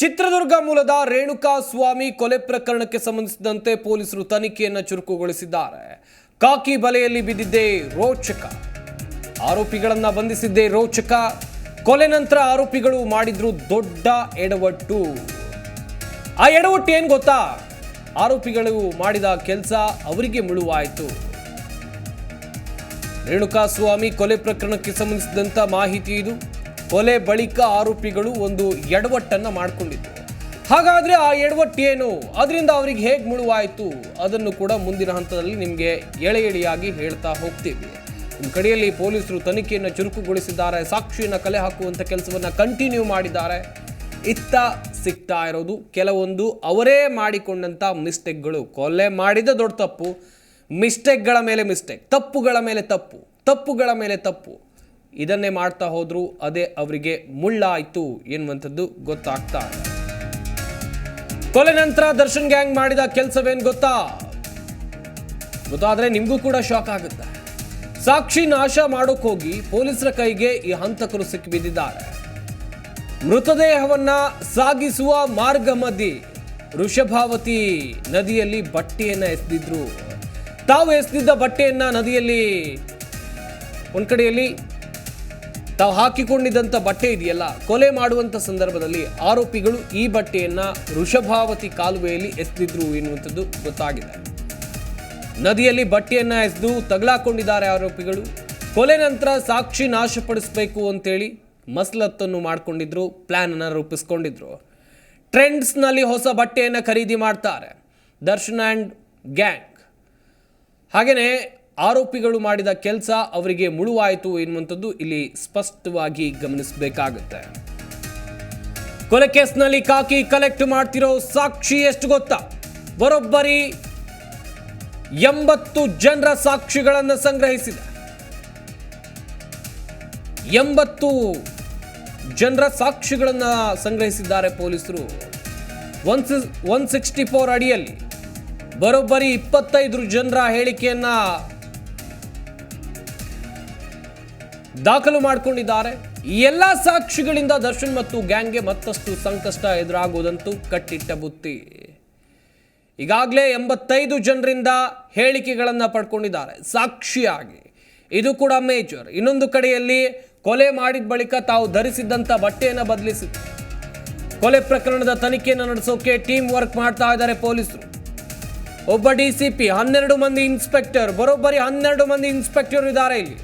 ಚಿತ್ರದುರ್ಗ ಮೂಲದ ರೇಣುಕಾ ಸ್ವಾಮಿ ಕೊಲೆ ಪ್ರಕರಣಕ್ಕೆ ಸಂಬಂಧಿಸಿದಂತೆ ಪೊಲೀಸರು ತನಿಖೆಯನ್ನು ಚುರುಕುಗೊಳಿಸಿದ್ದಾರೆ. ಕಾಕಿ ಬಲೆಯಲ್ಲಿ ಬಿದ್ದಿದ್ದೇ ರೋಚಕ. ಆರೋಪಿಗಳನ್ನ ಬಂಧಿಸಿದ್ದೇ ರೋಚಕ. ಕೊಲೆ ನಂತರ ಆರೋಪಿಗಳು ಮಾಡಿದ್ರು ದೊಡ್ಡ ಎಡವಟ್ಟು. ಆ ಎಡವಟ್ಟು ಏನ್ ಗೊತ್ತಾ? ಆರೋಪಿಗಳು ಮಾಡಿದ ಕೆಲಸ ಅವರಿಗೆ ಮುಳುವಾಯಿತು. ರೇಣುಕಾ ಸ್ವಾಮಿ ಕೊಲೆ ಪ್ರಕರಣಕ್ಕೆ ಸಂಬಂಧಿಸಿದಂತ ಮಾಹಿತಿ ಇದು. ಕೊಲೆ ಬಳಿಕ ಆರೋಪಿಗಳು ಒಂದು ಎಡವಟ್ಟನ್ನ ಮಾಡಿಕೊಂಡಿದ್ರು ಹಾಗಾದ್ರೆ ಆ ಎಡವಟ್ಟು ಏನು ಅದರಿಂದ ಅವರಿಗೆ ಹೇಗೆ ಮುಳುವಾಯಿತು? ಅದನ್ನು ಕೂಡ ಮುಂದಿನ ಹಂತದಲ್ಲಿ ನಿಮಗೆ ಎಳೆ ಎಳೆಯಾಗಿ ಹೇಳ್ತಾ ಹೋಗ್ತೀವಿ. ಒಂದು ಕಡೆಯಲ್ಲಿ ಪೊಲೀಸರು ತನಿಖೆಯನ್ನು ಚುರುಕುಗೊಳಿಸಿದ್ದಾರೆ, ಸಾಕ್ಷಿಯನ್ನು ಕಲೆ ಹಾಕುವಂಥ ಕೆಲಸವನ್ನು ಕಂಟಿನ್ಯೂ ಮಾಡಿದ್ದಾರೆ. ಇತ್ತ ಸಿಗ್ತಾ ಇರೋದು ಕೆಲವೊಂದು ಅವರೇ ಮಾಡಿಕೊಂಡಂಥ ಮಿಸ್ಟೇಕ್ಗಳು. ಕೊಲೆ ಮಾಡಿದ ದೊಡ್ಡ ತಪ್ಪು, ಮಿಸ್ಟೇಕ್ಗಳ ಮೇಲೆ ಮಿಸ್ಟೇಕ್, ತಪ್ಪುಗಳ ಮೇಲೆ ತಪ್ಪು, ತಪ್ಪುಗಳ ಮೇಲೆ ತಪ್ಪು. ಇದನ್ನೇ ಮಾಡ್ತಾ ಹೋದ್ರು, ಅದೇ ಅವರಿಗೆ ಮುಳ್ಳಾಯಿತು ಎನ್ನುವಂಥದ್ದು ಗೊತ್ತಾಗ್ತಾ ಕೊಲೆ ನಂತರ ದರ್ಶನ್ ಗ್ಯಾಂಗ್ ಮಾಡಿದ ಕೆಲಸವೇನು ಗೊತ್ತಾ? ಗೊತ್ತಾದ್ರೆ ನಿಮಗೂ ಕೂಡ ಶಾಕ್ ಆಗುತ್ತೆ. ಸಾಕ್ಷಿ ನಾಶ ಮಾಡೋಕ್ ಹೋಗಿ ಪೊಲೀಸರ ಕೈಗೆ ಈ ಹಂತಕರು ಸಿಕ್ಕಿಬಿದ್ದಿದ್ದಾರೆ ಮೃತದೇಹವನ್ನ ಸಾಗಿಸುವ ಮಾರ್ಗ ಮಧ್ಯೆ ವೃಷಭಾವತಿ ನದಿಯಲ್ಲಿ ಬಟ್ಟೆಯನ್ನ ಎಸೆದಿದ್ರು. ತಾವು ಎಸೆದಿದ್ದ ಬಟ್ಟೆಯನ್ನ ನದಿಯಲ್ಲಿ, ಒಂದ್ ಕಡೆಯಲ್ಲಿ ತಾವು ಹಾಕಿಕೊಂಡಿದ್ದಂಥ ಬಟ್ಟೆ ಇದೆಯಲ್ಲ? ಕೊಲೆ ಮಾಡುವಂಥ ಸಂದರ್ಭದಲ್ಲಿ ಆರೋಪಿಗಳು ಈ ಬಟ್ಟೆಯನ್ನು ವೃಷಭಾವತಿ ಕಾಲುವೆಯಲ್ಲಿ ಎಸೆದಿದ್ರು ಎನ್ನುವಂಥದ್ದು ಗೊತ್ತಾಗಿದೆ. ನದಿಯಲ್ಲಿ ಬಟ್ಟೆಯನ್ನು ಎಸೆದು ತಗಲಾಕೊಂಡಿದ್ದಾರೆ ಆರೋಪಿಗಳು. ಕೊಲೆ ನಂತರ ಸಾಕ್ಷಿ ನಾಶಪಡಿಸಬೇಕು ಅಂತೇಳಿ ಮಸಲತ್ತನ್ನು ಮಾಡಿಕೊಂಡಿದ್ರು ಪ್ಲ್ಯಾನನ್ನು ರೂಪಿಸ್ಕೊಂಡಿದ್ರು. ಟ್ರೆಂಡ್ಸ್ನಲ್ಲಿ ಹೊಸ ಬಟ್ಟೆಯನ್ನು ಖರೀದಿ ಮಾಡ್ತಾರೆ. Darshan and gang. ಹಾಗೆಯೇ ಆರೋಪಿಗಳು ಮಾಡಿದ ಕೆಲಸ ಅವರಿಗೆ ಮುಳುವಾಯಿತು ಎನ್ನುವಂಥದ್ದು ಇಲ್ಲಿ ಸ್ಪಷ್ಟವಾಗಿ ಗಮನಿಸಬೇಕಾಗುತ್ತೆ. ಕೊಲೆ ಕೇಸ್ನಲ್ಲಿ ಕಾಕಿ ಕಲೆಕ್ಟ್ ಮಾಡ್ತಿರೋ ಸಾಕ್ಷಿ ಎಷ್ಟು ಗೊತ್ತಾ? ಬರೋಬ್ಬರಿ ಎಂಬತ್ತು ಜನರ ಸಾಕ್ಷಿಗಳನ್ನು ಸಂಗ್ರಹಿಸಿದೆ. ಎಂಬತ್ತು ಜನರ ಸಾಕ್ಷಿಗಳನ್ನು ಸಂಗ್ರಹಿಸಿದ್ದಾರೆ ಪೊಲೀಸರು. ಒನ್ ಒನ್ ಸಿಕ್ಸ್ಟಿ ಫೋರ್ ಅಡಿಯಲ್ಲಿ. ಬರೋಬ್ಬರಿ ಇಪ್ಪತ್ತೈದು ಜನರ ಹೇಳಿಕೆಯನ್ನ ದಾಖಲು ಮಾಡಿಕೊಂಡಿದ್ದಾರೆ. ಎಲ್ಲ ಸಾಕ್ಷಿಗಳಿಂದ ದರ್ಶನ್ ಮತ್ತು ಗ್ಯಾಂಗ್ಗೆ ಮತ್ತಷ್ಟು ಸಂಕಷ್ಟ ಎದುರಾಗುವುದಂತೂ ಕಟ್ಟಿಟ್ಟ ಬುತ್ತಿ. ಈಗಾಗಲೇ ಎಂಬತ್ತೈದು ಜನರಿಂದ ಹೇಳಿಕೆಗಳನ್ನು ಪಡ್ಕೊಂಡಿದ್ದಾರೆ. ಸಾಕ್ಷಿಯಾಗಿ. ಇದು ಕೂಡ ಮೇಜರ್. ಇನ್ನೊಂದು ಕಡೆಯಲ್ಲಿ ಕೊಲೆ ಮಾಡಿದ ಬಳಿಕ ತಾವು ಧರಿಸಿದ್ದಂಥ ಬಟ್ಟೆಯನ್ನು ಬದಲಿಸಿ ಕೊಲೆ ಪ್ರಕರಣದ ತನಿಖೆಯನ್ನು ನಡೆಸೋಕೆ ಟೀಮ್ ವರ್ಕ್ ಮಾಡ್ತಾ ಇದ್ದಾರೆ ಪೊಲೀಸರು. ಒಬ್ಬ ಡಿ ಸಿ ಪಿ, ಹನ್ನೆರಡು ಮಂದಿ ಇನ್ಸ್ಪೆಕ್ಟರ್, ಬರೋಬ್ಬರಿ ಹನ್ನೆರಡು ಮಂದಿ ಇನ್ಸ್ಪೆಕ್ಟರ್ ಇದ್ದಾರೆ ಇಲ್ಲಿ.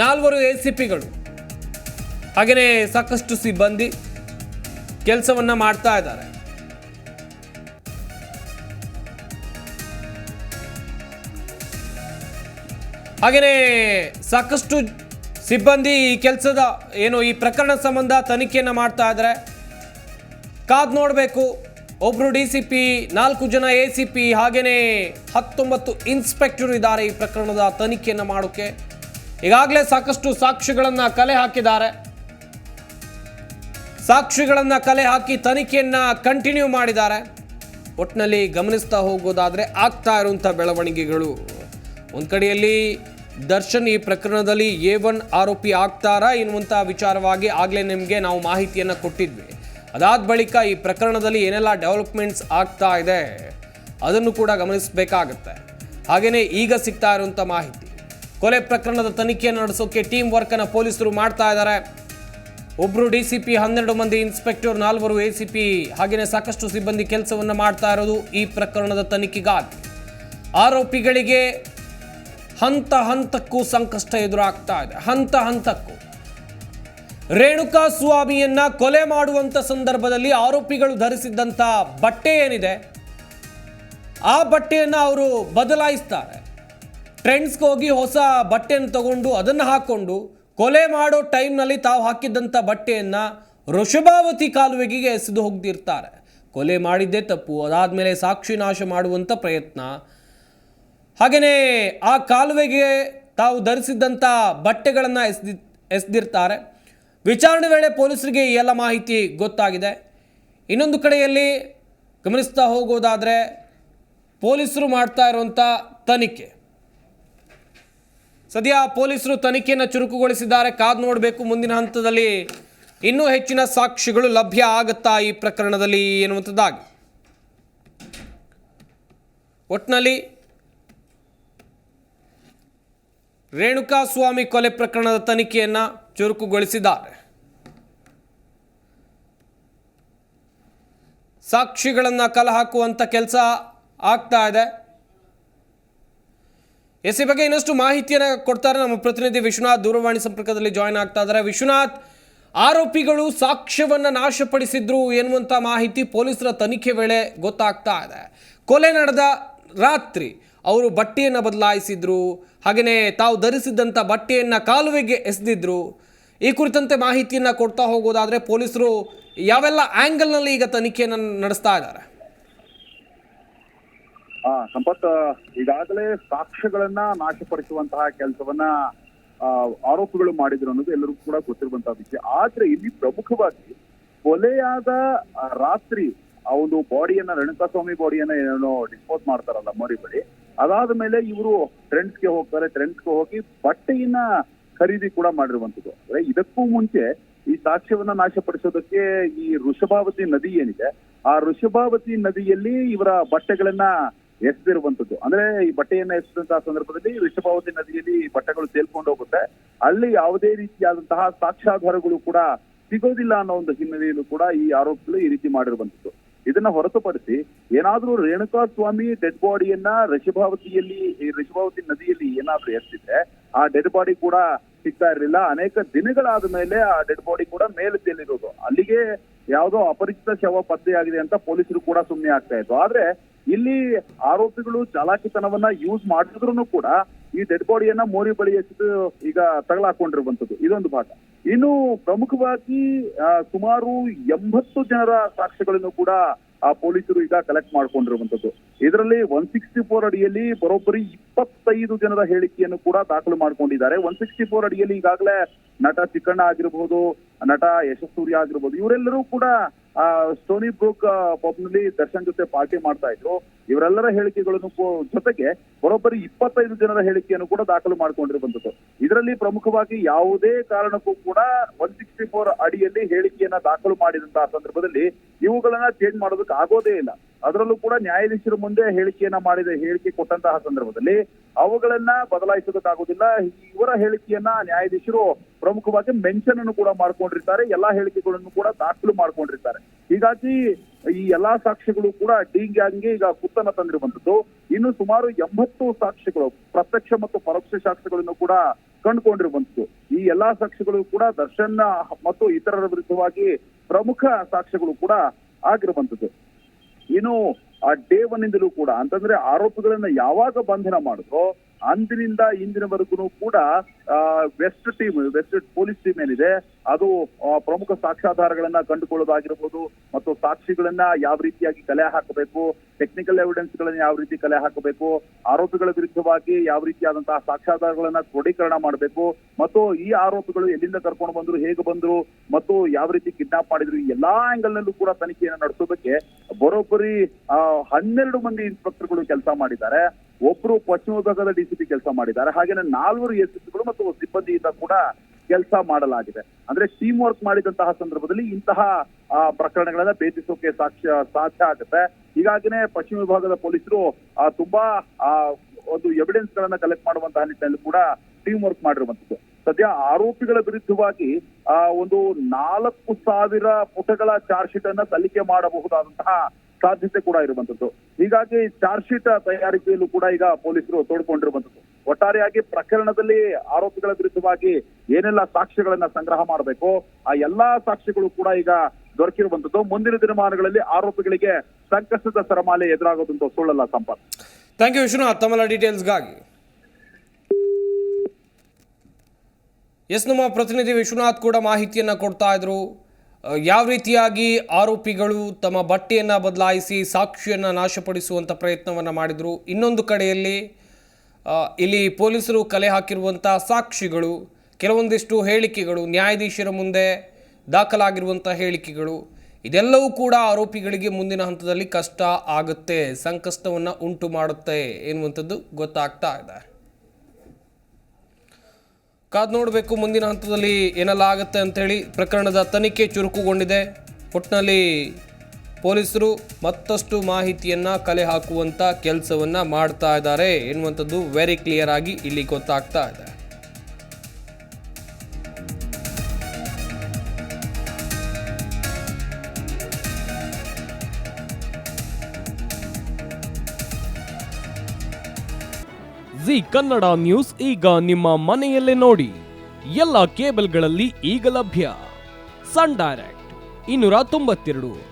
ನಾಲ್ವರು ಎ ಸಿ ಪಿಗಳು ಹಾಗೆಯೇ ಸಾಕಷ್ಟು ಸಿಬ್ಬಂದಿ ಕೆಲಸವನ್ನು ಮಾಡ್ತಾ ಇದ್ದಾರೆ. ಹಾಗೆಯೇ ಸಾಕಷ್ಟು ಸಿಬ್ಬಂದಿ ಈ ಕೆಲಸದ ಏನು ಈ ಪ್ರಕರಣ ಸಂಬಂಧ ತನಿಖೆಯನ್ನು ಮಾಡ್ತಾ ಇದ್ದಾರೆ. ಕಾದ್ ನೋಡಬೇಕು. ಒಬ್ರು ಡಿ ಸಿ ಪಿ, ನಾಲ್ಕು ಜನ ಎ ಸಿ ಪಿ ಹಾಗೆಯೇ ಹತ್ತೊಂಬತ್ತು ಇನ್ಸ್ಪೆಕ್ಟರ್ ಇದ್ದಾರೆ ಈ ಪ್ರಕರಣದ ತನಿಖೆಯನ್ನು ಮಾಡೋಕೆ. ಈಗಾಗಲೇ ಸಾಕಷ್ಟು ಸಾಕ್ಷಿಗಳನ್ನು ಕಲೆ ಹಾಕಿದ್ದಾರೆ. ಸಾಕ್ಷಿಗಳನ್ನು ಕಲೆ ಹಾಕಿ ತನಿಖೆಯನ್ನು ಕಂಟಿನ್ಯೂ ಮಾಡಿದ್ದಾರೆ. ಒಟ್ಟಿನಲ್ಲಿ ಗಮನಿಸ್ತಾ ಹೋಗೋದಾದ್ರೆ ಆಗ್ತಾ ಇರುವಂಥ ಬೆಳವಣಿಗೆಗಳು. ಒಂದು ಕಡೆಯಲ್ಲಿ ದರ್ಶನ್ ಈ ಪ್ರಕರಣದಲ್ಲಿ ಎ ಒನ್ ಆರೋಪಿ ಆಗ್ತಾರಾ ಎನ್ನುವಂಥ ವಿಚಾರವಾಗಿ ಆಗಲೇ ನಿಮಗೆ ನಾವು ಮಾಹಿತಿಯನ್ನು ಕೊಟ್ಟಿದ್ವಿ. ಅದಾದ ಬಳಿಕ ಈ ಪ್ರಕರಣದಲ್ಲಿ ಏನೆಲ್ಲ ಡೆವಲಪ್ಮೆಂಟ್ಸ್ ಆಗ್ತಾ ಇದೆ ಅದನ್ನು ಕೂಡ ಗಮನಿಸಬೇಕಾಗತ್ತೆ. ಹಾಗೆಯೇ ಈಗ ಸಿಗ್ತಾ ಇರುವಂಥ ಮಾಹಿತಿ. ಕೊಲೆ ಪ್ರಕರಣದ ತನಿಖೆಯನ್ನು ನಡೆಸೋಕೆ ಟೀಮ್ ವರ್ಕನ್ನು ಪೊಲೀಸರು ಮಾಡ್ತಾ ಇದ್ದಾರೆ. ಒಬ್ಬರು ಡಿ ಸಿ ಪಿ ಹನ್ನೆರಡು ಮಂದಿ ಇನ್ಸ್ಪೆಕ್ಟರ್ ನಾಲ್ವರು ಎ ಸಿ ಪಿ ಹಾಗೆಯೇ ಸಾಕಷ್ಟು ಸಿಬ್ಬಂದಿ ಕೆಲಸವನ್ನು ಮಾಡ್ತಾ ಇರೋದು ಈ ಪ್ರಕರಣದ ತನಿಖೆಗಾಗಿ ಆರೋಪಿಗಳಿಗೆ ಹಂತ ಹಂತಕ್ಕೂ ಸಂಕಷ್ಟ ಎದುರಾಗ್ತಾ ಇದೆ. ಹಂತ ಹಂತಕ್ಕೂ. ರೇಣುಕಾ ಸ್ವಾಮಿಯನ್ನ ಕೊಲೆ ಮಾಡುವಂತ ಸಂದರ್ಭದಲ್ಲಿ ಆರೋಪಿಗಳು ಧರಿಸಿದ್ದಂಥ ಬಟ್ಟೆ ಏನಿದೆ, ಆ ಬಟ್ಟೆಯನ್ನು ಅವರು ಬದಲಾಯಿಸ್ತಾರೆ. ಟ್ರೆಂಡ್ಸ್ಗೆ ಹೋಗಿ ಹೊಸ ಬಟ್ಟೆಯನ್ನು ತಗೊಂಡು ಅದನ್ನು ಹಾಕ್ಕೊಂಡು ಕೊಲೆ ಮಾಡೋ ಟೈಮ್ನಲ್ಲಿ ತಾವು ಹಾಕಿದ್ದಂಥ ಬಟ್ಟೆಯನ್ನು ವೃಷಭಾವತಿ ಕಾಲುವೆಗೆ ಎಸೆದು ಹೋಗ್ದಿರ್ತಾರೆ. ಕೊಲೆ ಮಾಡಿದ್ದೇ ತಪ್ಪು, ಅದಾದಮೇಲೆ ಸಾಕ್ಷಿ ನಾಶ ಮಾಡುವಂಥ ಪ್ರಯತ್ನ. ಹಾಗೆಯೇ ಆ ಕಾಲುವೆಗೆ ತಾವು ಧರಿಸಿದ್ದಂಥ ಬಟ್ಟೆಗಳನ್ನು ಎಸ್ದಿ, ಎಸೆದಿರ್ತಾರೆ. ವಿಚಾರಣೆ ವೇಳೆ ಪೊಲೀಸರಿಗೆ ಈ ಎಲ್ಲ ಮಾಹಿತಿ ಗೊತ್ತಾಗಿದೆ. ಇನ್ನೊಂದು ಕಡೆಯಲ್ಲಿ ಗಮನಿಸ್ತಾ ಹೋಗೋದಾದರೆ ಪೊಲೀಸರು ಮಾಡ್ತಾ ಇರುವಂಥ ತನಿಖೆ. ಸದ್ಯ ಪೊಲೀಸರು ತನಿಖೆಯನ್ನು ಚುರುಕುಗೊಳಿಸಿದ್ದಾರೆ. ಕಾದು ನೋಡಬೇಕು ಮುಂದಿನ ಹಂತದಲ್ಲಿ ಇನ್ನೂ ಹೆಚ್ಚಿನ ಸಾಕ್ಷಿಗಳು ಲಭ್ಯ ಆಗುತ್ತಾ ಈ ಪ್ರಕರಣದಲ್ಲಿ ಎನ್ನುವಂಥದ್ದಾಗಿ. ಒಟ್ಟಿನಲ್ಲಿ ರೇಣುಕಾ ಸ್ವಾಮಿ ಕೊಲೆ ಪ್ರಕರಣದ ತನಿಖೆಯನ್ನ ಚುರುಕುಗೊಳಿಸಿದ್ದಾರೆ. ಸಾಕ್ಷಿಗಳನ್ನು ಕಲೆ ಹಾಕುವಂಥ ಕೆಲಸ ಆಗ್ತಾ ಇದೆ. ಎಸ್ ಈ ಬಗ್ಗೆ ಇನ್ನಷ್ಟು ಮಾಹಿತಿಯನ್ನು ಕೊಡ್ತಾರೆ ನಮ್ಮ ಪ್ರತಿನಿಧಿ ವಿಶ್ವನಾಥ್. ದೂರವಾಣಿ ಸಂಪರ್ಕದಲ್ಲಿ ಜಾಯ್ನ್ ಆಗ್ತಾ ಇದ್ದಾರೆ. ವಿಶ್ವನಾಥ್, ಆರೋಪಿಗಳು ಸಾಕ್ಷ್ಯವನ್ನು ನಾಶಪಡಿಸಿದ್ರು ಎನ್ನುವಂಥ ಮಾಹಿತಿ ಪೊಲೀಸರ ತನಿಖೆ ವೇಳೆ ಗೊತ್ತಾಗ್ತಾ ಇದೆ. ಕೊಲೆ ನಡೆದ ರಾತ್ರಿ ಅವರು ಬಟ್ಟೆಯನ್ನು ಬದಲಾಯಿಸಿದ್ರು. ಹಾಗೆಯೇ ತಾವು ಧರಿಸಿದ್ದಂಥ ಬಟ್ಟೆಯನ್ನು ಕಾಲುವೆಗೆ ಎಸೆದಿದ್ರು. ಈ ಕುರಿತಂತೆ ಮಾಹಿತಿಯನ್ನು ಕೊಡ್ತಾ ಹೋಗೋದಾದರೆ ಪೊಲೀಸರು ಯಾವೆಲ್ಲ ಆ್ಯಂಗಲ್ನಲ್ಲಿ ಈಗ ತನಿಖೆಯನ್ನು ನಡೆಸ್ತಾ ಇದ್ದಾರೆ? ಸಂಪತ್, ಈಗಾಗಲೇ ಸಾಕ್ಷ್ಯಗಳನ್ನ ನಾಶಪಡಿಸುವಂತಹ ಕೆಲಸವನ್ನ ಆರೋಪಗಳು ಮಾಡಿದ್ರು ಅನ್ನೋದು ಎಲ್ಲರಿಗೂ ಕೂಡ ಗೊತ್ತಿರುವಂತಹ ವಿಷಯ. ಆದ್ರೆ ಇಲ್ಲಿ ಪ್ರಮುಖವಾಗಿ ಕೊಲೆಯಾದ ರಾತ್ರಿ ಆ ಒಂದು ಬಾಡಿಯನ್ನ, ರೇಣುಕಾಸ್ವಾಮಿ ಬಾಡಿಯನ್ನ ಏನೋ ಡಿಸ್ಪೋಸ್ ಮಾಡ್ತಾರಲ್ಲ ಮೋರಿ ಬಳಿ, ಅದಾದ ಮೇಲೆ ಇವರು ಟ್ರೆಂಡ್ಸ್ಗೆ ಹೋಗ್ತಾರೆ, ಟ್ರೆಂಡ್ಸ್ಗೆ ಹೋಗಿ ಬಟ್ಟೆಯನ್ನ ಖರೀದಿ ಕೂಡ ಮಾಡಿರುವಂತದ್ದು ಅಂದ್ರೆ ಇದಕ್ಕೂ ಮುಂಚೆ ಈ ಸಾಕ್ಷ್ಯವನ್ನ ನಾಶಪಡಿಸೋದಕ್ಕೆ ಈ ಋಷಭಾವತಿ ನದಿ ಏನಿದೆ, ಆ ಋಷಭಾವತಿ ನದಿಯಲ್ಲಿ ಇವರ ಬಟ್ಟೆಗಳನ್ನ ಎಸೆದಿರುವಂತದ್ದು ಅಂದ್ರೆ ಈ ಬಟ್ಟೆಯನ್ನ ಎಸೆದಂತಹ ಸಂದರ್ಭದಲ್ಲಿ ಋಷಭಾವತಿ ನದಿಯಲ್ಲಿ ಬಟ್ಟೆಗಳು ತೇಲ್ಕೊಂಡು ಹೋಗುತ್ತೆ. ಅಲ್ಲಿ ಯಾವುದೇ ರೀತಿಯಾದಂತಹ ಸಾಕ್ಷ್ಯಾಧಾರಗಳು ಕೂಡ ಸಿಗೋದಿಲ್ಲ ಅನ್ನೋ ಒಂದು ಹಿನ್ನೆಲೆಯಲ್ಲೂ ಕೂಡ ಈ ಆರೋಪಿಗಳು ಈ ರೀತಿ ಮಾಡಿರುವಂತದ್ದು. ಇದನ್ನ ಹೊರತುಪಡಿಸಿ ಏನಾದ್ರೂ ರೇಣುಕಾ ಸ್ವಾಮಿ ಡೆಡ್ ಬಾಡಿಯನ್ನ ಋಷಭಾವತಿಯಲ್ಲಿ ಈ ಋಷಭಾವತಿ ನದಿಯಲ್ಲಿ ಏನಾದ್ರೂ ಎತ್ತಿದ್ರೆ ಆ ಡೆಡ್ ಬಾಡಿ ಕೂಡ ಸಿಗ್ತಾ ಇರಲಿಲ್ಲ. ಅನೇಕ ದಿನಗಳಾದ ಮೇಲೆ ಆ ಡೆಡ್ ಬಾಡಿ ಕೂಡ ಮೇಲೆ ತೇಲಿರೋದು. ಅಲ್ಲಿಗೆ ಯಾವುದೋ ಅಪರಿಚಿತ ಶವ ಪತ್ತೆಯಾಗಿದೆ ಅಂತ ಪೊಲೀಸರು ಕೂಡ ಸುಮ್ಮನೆ ಆಗ್ತಾ ಇತ್ತು ಆದ್ರೆ ಇಲ್ಲಿ ಆರೋಪಿಗಳು ಚಾಲಾಕಿತನವನ್ನ ಯೂಸ್ ಮಾಡಿದ್ರು ಕೂಡ ಈ ಡೆಡ್ ಬಾಡಿಯನ್ನ ಮೋರಿ ಬಳಿ ಎಸೆದು ಈಗ ತಗಲಾಕೊಂಡಿರುವಂತದ್ದು ಇದೊಂದು ಭಾಗ. ಇನ್ನು ಪ್ರಮುಖವಾಗಿ ಸುಮಾರು ಎಂಬತ್ತು ಜನರ ಸಾಕ್ಷ್ಯಗಳನ್ನು ಕೂಡ ಆ ಪೊಲೀಸರು ಈಗ ಕಲೆಕ್ಟ್ ಮಾಡ್ಕೊಂಡಿರುವಂತದ್ದು ಇದರಲ್ಲಿ ಒನ್ ಸಿಕ್ಸ್ಟಿ ಫೋರ್ ಅಡಿಯಲ್ಲಿ ಬರೋಬ್ಬರಿ ಇಪ್ಪತ್ತೈದು ಜನರ ಹೇಳಿಕೆಯನ್ನು ಕೂಡ ದಾಖಲು ಮಾಡ್ಕೊಂಡಿದ್ದಾರೆ. ಒನ್ ಸಿಕ್ಸ್ಟಿ ಫೋರ್ ಅಡಿಯಲ್ಲಿ ಈಗಾಗಲೇ ನಟ ಚಿಕ್ಕಣ್ಣ ಆಗಿರ್ಬಹುದು ನಟ ಯಶಸ್ಸೂರ್ಯ ಆಗಿರ್ಬೋದು, ಇವರೆಲ್ಲರೂ ಕೂಡ ಸ್ಟೋನಿ ಬ್ರೂಕ್ ಪಬ್ನಲ್ಲಿ ದರ್ಶನ್ ಜೊತೆ ಪಾರ್ಟಿ ಮಾಡ್ತಾ ಇದ್ರು. ಇವರೆಲ್ಲರ ಹೇಳಿಕೆಗಳನ್ನು ಜೊತೆಗೆ ಬರೋಬ್ಬರಿ ಇಪ್ಪತ್ತೈದು ಜನರ ಹೇಳಿಕೆಯನ್ನು ಕೂಡ ದಾಖಲು ಮಾಡಿಕೊಂಡಿರುವಂತದ್ದು ಇದರಲ್ಲಿ ಪ್ರಮುಖವಾಗಿ ಯಾವುದೇ ಕಾರಣಕ್ಕೂ ಕೂಡ ಒನ್ ಸಿಕ್ಸ್ಟಿ ಫೋರ್ ಅಡಿಯಲ್ಲಿ ಹೇಳಿಕೆಯನ್ನ ದಾಖಲು ಮಾಡಿದಂತಹ ಸಂದರ್ಭದಲ್ಲಿ ಇವುಗಳನ್ನ ಚೇಂಜ್ ಮಾಡೋದಕ್ಕೆ ಆಗೋದೇ ಇಲ್ಲ. ಅದರಲ್ಲೂ ಕೂಡ ನ್ಯಾಯಾಧೀಶರ ಮುಂದೆ ಹೇಳಿಕೆಯನ್ನ ಮಾಡಿದ, ಹೇಳಿಕೆ ಕೊಟ್ಟಂತಹ ಸಂದರ್ಭದಲ್ಲಿ ಅವುಗಳನ್ನ ಬದಲಾಯಿಸೋದಕ್ಕಾಗೋದಿಲ್ಲ ಇವರ ಹೇಳಿಕೆಯನ್ನ ನ್ಯಾಯಾಧೀಶರು ಪ್ರಮುಖವಾಗಿ ಮೆನ್ಷನ್ ಅನ್ನು ಕೂಡ ಮಾಡ್ಕೊಂಡಿರ್ತಾರೆ, ಎಲ್ಲಾ ಹೇಳಿಕೆಗಳನ್ನು ಕೂಡ ದಾಖಲು ಮಾಡ್ಕೊಂಡಿರ್ತಾರೆ. ಹೀಗಾಗಿ ಈ ಎಲ್ಲಾ ಸಾಕ್ಷ್ಯಗಳು ಕೂಡ ಡಿ ಗ್ಯಾಂಗ್ಗೆ ಈಗ ಕುತ್ತನ ತಂದಿರುವಂತದ್ದು ಇನ್ನು ಸುಮಾರು ಎಂಬತ್ತು ಸಾಕ್ಷ್ಯಗಳು, ಪ್ರತ್ಯಕ್ಷ ಮತ್ತು ಪರೋಕ್ಷ ಸಾಕ್ಷ್ಯಗಳನ್ನು ಕೂಡ ಕಂಡುಕೊಂಡಿರುವಂತದ್ದು ಈ ಎಲ್ಲಾ ಸಾಕ್ಷ್ಯಗಳು ಕೂಡ ದರ್ಶನ್ ಮತ್ತು ಇತರರ ವಿರುದ್ಧವಾಗಿ ಪ್ರಮುಖ ಸಾಕ್ಷ್ಯಗಳು ಕೂಡ ಆಗಿರುವಂತದ್ದು ಇನ್ನು ಆ ಡೇ ಒನ್ ಇಂದಲೂ ಕೂಡ ಅಂತಂದ್ರೆ ಆರೋಪಿಗಳನ್ನ ಯಾವಾಗ ಬಂಧನ ಮಾಡಿದ್ರೋ ಅಂದಿನಿಂದ ಇಂದಿನವರೆಗೂ ಕೂಡ west team west police team ಏನಿದೆ, ಅದು ಪ್ರಮುಖ ಸಾಕ್ಷ್ಯಾಧಾರಗಳನ್ನ ಕಂಡುಕೊಳ್ಳೋದಾಗಿರ್ಬೋದು, ಮತ್ತು ಸಾಕ್ಷಿಗಳನ್ನ ಯಾವ ರೀತಿಯಾಗಿ ಕಲೆ ಹಾಕಬೇಕು ಟೆಕ್ನಿಕಲ್ ಎವಿಡೆನ್ಸ್ ಗಳನ್ನ ಯಾವ ರೀತಿ ಕಲೆ ಹಾಕಬೇಕು, ಆರೋಪಿಗಳ ವಿರುದ್ಧವಾಗಿ ಯಾವ ರೀತಿಯಾದಂತಹ ಸಾಕ್ಷ್ಯಾಧಾರಗಳನ್ನ ಕ್ರೋಢೀಕರಣ ಮಾಡಬೇಕು, ಮತ್ತು ಈ ಆರೋಪಿಗಳು ಎಲ್ಲಿಂದ ಕರ್ಕೊಂಡು ಬಂದ್ರು, ಹೇಗೆ ಬಂದ್ರು, ಮತ್ತು ಯಾವ ರೀತಿ ಕಿಡ್ನಾಪ್ ಮಾಡಿದ್ರು ಎಲ್ಲಾ ಆಂಗಲ್ ನಲ್ಲೂ ಕೂಡ ತನಿಖೆಯನ್ನು ನಡೆಸೋದಕ್ಕೆ ಬರೋಬ್ಬರಿ ಹನ್ನೆರಡು ಮಂದಿ ಇನ್ಸ್ಪೆಕ್ಟರ್ಗಳು ಕೆಲಸ ಮಾಡಿದ್ದಾರೆ. ಒಬ್ರು ಪಶ್ಚಿಮ ವಿಭಾಗದ ಡಿಸಿಪಿ ಕೆಲಸ ಮಾಡಿದ್ದಾರೆ. ಹಾಗೇನೆ ನಾಲ್ವರು ಎಸ್ಪಿಗಳು ಮತ್ತು ಸಿಬ್ಬಂದಿಯಿಂದ ಕೂಡ ಕೆಲಸ ಮಾಡಲಾಗಿದೆ. ಅಂದ್ರೆ ಟೀಮ್ ವರ್ಕ್ ಮಾಡಿದಂತಹ ಸಂದರ್ಭದಲ್ಲಿ ಇಂತಹ ಪ್ರಕರಣಗಳನ್ನ ಭೇದಿಸೋಕೆ ಸಾಕ್ಷ್ಯ, ಸಾಧ್ಯ ಆಗುತ್ತೆ. ಹೀಗಾಗಿನೇ ಪಶ್ಚಿಮ ವಿಭಾಗದ ಪೊಲೀಸರು ತುಂಬಾ ಒಂದು ಎವಿಡೆನ್ಸ್ ಗಳನ್ನ ಕಲೆಕ್ಟ್ ಮಾಡುವಂತಹ ನಿಟ್ಟಿನಲ್ಲಿ ಕೂಡ ಟೀಮ್ ವರ್ಕ್ ಮಾಡಿರುವಂತದ್ದು ಸದ್ಯ ಆರೋಪಿಗಳ ವಿರುದ್ಧವಾಗಿ, ಆ, ಒಂದು ನಾಲ್ಕು ಸಾವಿರ ಪುಟಗಳ ಚಾರ್ಜ್ ಶೀಟ್ ಅನ್ನ ಸಲ್ಲಿಕೆ ಮಾಡಬಹುದಾದಂತಹ ಸಾಧ್ಯತೆ ಕೂಡ ಇರುವಂತದ್ದು ಹೀಗಾಗಿ ಚಾರ್ಜ್ ಶೀಟ್ ತಯಾರಿಕೆಯಲ್ಲೂ ಕೂಡ ಈಗ ಪೊಲೀಸರು ತೋಡ್ಕೊಂಡಿರುವಂತದ್ದು ಒಟ್ಟಾರೆಯಾಗಿ ಪ್ರಕರಣದಲ್ಲಿ ಆರೋಪಿಗಳ ವಿರುದ್ಧವಾಗಿ ಏನೆಲ್ಲ ಸಾಕ್ಷ್ಯಗಳನ್ನ ಸಂಗ್ರಹ ಮಾಡಬೇಕು, ಆ ಎಲ್ಲಾ ಸಾಕ್ಷಿಗಳು ಕೂಡ ಈಗ ದೊರಕಿರುವಂತದ್ದು ಮುಂದಿನ ದಿನಮಾನಗಳಲ್ಲಿ ಆರೋಪಿಗಳಿಗೆ ಸಂಕಷ್ಟದ ಸರಮಾಲೆ ಎದುರಾಗೋದಂತ ಸುಳ್ಳಲ್ಲ ಸಂಪತ್. ಥ್ಯಾಂಕ್ ಯು ವಿಶ್ವನಾಥ್ ತಮ್ಮೆಲ್ಲ ಡೀಟೇಲ್ಸ್ಗಾಗಿ. ಎಸ್ ನಮ್ಮ ಪ್ರತಿನಿಧಿ ವಿಶ್ವನಾಥ್ ಕೂಡ ಮಾಹಿತಿಯನ್ನು ಕೊಡ್ತಾ ಇದ್ರು. ಯಾವ ರೀತಿಯಾಗಿ ಆರೋಪಿಗಳು ತಮ್ಮ ಬಟ್ಟೆಯನ್ನು ಬದಲಾಯಿಸಿ ಸಾಕ್ಷಿಯನ್ನು ನಾಶಪಡಿಸುವಂಥ ಪ್ರಯತ್ನವನ್ನು ಮಾಡಿದರು. ಇನ್ನೊಂದು ಕಡೆಯಲ್ಲಿ ಇಲ್ಲಿ ಪೊಲೀಸರು ಕಲೆ ಹಾಕಿರುವಂಥ ಸಾಕ್ಷಿಗಳು, ಕೆಲವೊಂದಿಷ್ಟು ಹೇಳಿಕೆಗಳು, ನ್ಯಾಯಾಧೀಶರ ಮುಂದೆ ದಾಖಲಾಗಿರುವಂಥ ಹೇಳಿಕೆಗಳು, ಇದೆಲ್ಲವೂ ಕೂಡ ಆರೋಪಿಗಳಿಗೆ ಮುಂದಿನ ಹಂತದಲ್ಲಿ ಕಷ್ಟ ಆಗುತ್ತೆ, ಸಂಕಷ್ಟವನ್ನು ಉಂಟು ಮಾಡುತ್ತೆ ಎನ್ನುವಂಥದ್ದು ಗೊತ್ತಾಗ್ತಾ ಇದೆ. ಕಾದ್ ನೋಡಬೇಕು, ಮುಂದಿನ ಹಂತದಲ್ಲಿ ಏನೆಲ್ಲ ಆಗುತ್ತೆ ಅಂತೇಳಿ ಪ್ರಕರಣದ ತನಿಖೆ ಚುರುಕುಗೊಂಡಿದೆ. ಒಟ್ಟಿನಲ್ಲಿ ಪೊಲೀಸರು ಮತ್ತಷ್ಟು ಮಾಹಿತಿಯನ್ನು ಕಲೆ ಹಾಕುವಂಥ ಕೆಲಸವನ್ನು ಮಾಡ್ತಾ ಇದ್ದಾರೆ. ಎನ್ನುವಂಥದ್ದು ವೆರಿ ಕ್ಲಿಯರ್ ಆಗಿ ಇಲ್ಲಿ ಗೊತ್ತಾಗ್ತಾ ಇದೆ. ಜಿ ಕನ್ನಡ ನ್ಯೂಸ್ ಈಗ ನಿಮ್ಮ ಮನೆಯಲ್ಲೇ ನೋಡಿ. ಎಲ್ಲ ಕೇಬಲ್ಗಳಲ್ಲಿ ಈಗ ಲಭ್ಯ. ಸನ್ ಡೈರೆಕ್ಟ್ ಇನ್ನೂರ ತೊಂಬತ್ತೆರಡು.